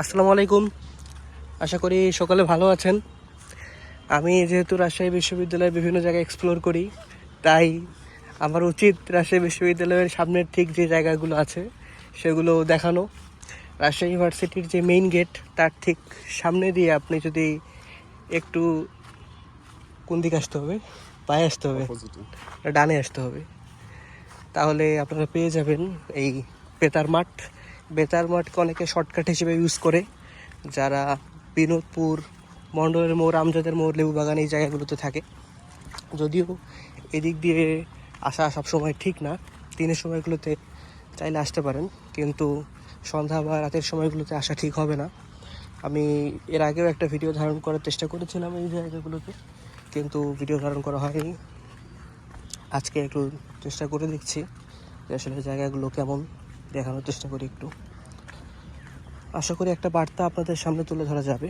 আসসালামু আলাইকুম। আশা করি সকালে ভালো আছেন। আমি যেহেতু রাজশাহী বিশ্ববিদ্যালয়ে বিভিন্ন জায়গায় এক্সপ্লোর করি তাই আমার উচিত রাজশাহী বিশ্ববিদ্যালয়ের সামনের ঠিক যে জায়গাগুলো আছে সেগুলো দেখানো। রাজশাহী ইউনিভার্সিটির যে মেইন গেট তার ঠিক সামনে দিয়ে আপনি যদি একটু কোন দিকে আসতে হবে? পায়ে আসতে হবে। ডানে আসতে হবে। তাহলে আপনারা পেয়ে যাবেন এই পেতার মাঠ। বেতার মাঠকে অনেকে শর্টকাট হিসেবে ইউজ করে। যারা বিনোদপুর, মণ্ডলের মোড়, আমজাদের মোড় লেবু বাগান এই জায়গাগুলোতে থাকে। যদিও এদিক দিয়ে আসা সবসময় ঠিক না। দিনের সময়গুলোতে চাইলে আসতে পারেন, কিন্তু সন্ধ্যা বা রাতের সময়গুলোতে আসা ঠিক হবে না। আমি এর আগেও একটা ভিডিও ধারণ করার চেষ্টা করেছিলাম এই জায়গাগুলোতে, কিন্তু ভিডিও ধারণ করা হয়নি। আজকে একটু চেষ্টা করে দেখছি যে আসলে জায়গাগুলো কেমন। দেখানোর চেষ্টা করি একটু। আশা করি একটা বার্তা আপনাদের সামনে তুলে ধরা যাবে।